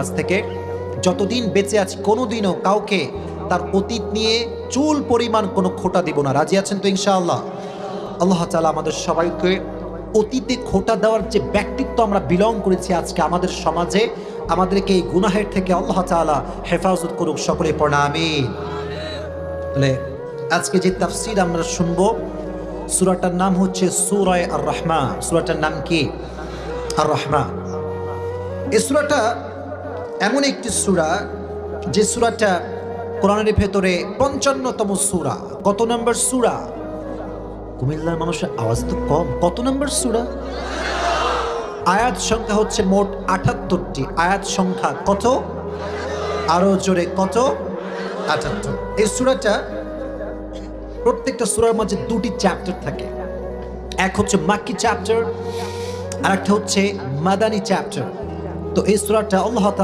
আজ থেকে। যতদিন বেঁচে আছি, কোনোদিনও কাউকে তার অতীত নিয়ে চুল পরিমাণ কোনো খোটা দিব না। রাজি আছেন তো ইনশাআল্লাহ? আল্লাহ তালা আমাদের সবাইকে অতীতে খোটা দেওয়ার যে ব্যক্তিত্ব আমরা বিলং করেছি আজকে আমাদের সমাজে, আমাদেরকে এই গুনাহের থেকে আল্লাহ তালা হেফাজত করুক সকলে প্রণামী আজকে যে তাফসির আমরা শুনব, সুরাটার নাম হচ্ছে সুরায় আর রহমা সুরাটার নাম কি? আর রহমা এই সুরাটা এমন একটি সুরা, যে সুরাটা কোরআনের ভেতরে পঞ্চান্নতম সুরা। কত নম্বর সুরা? কুমিল্লার মানুষের আওয়াজ তো কম। কত নম্বর সুরা? আয়াত সংখ্যা হচ্ছে মোট আটাত্তরটি। আয়াত সংখ্যা কত? আরও জোরে কত? আটাত্তর। এই সুরাটা প্রত্যেকটা সুরার মাঝে দুটি চ্যাপ্টার থাকে। এক হচ্ছে মাক্কি চ্যাপ্টার আর একটা হচ্ছে মাদানি চ্যাপ্টার। তো এই সুরাটা তাআলা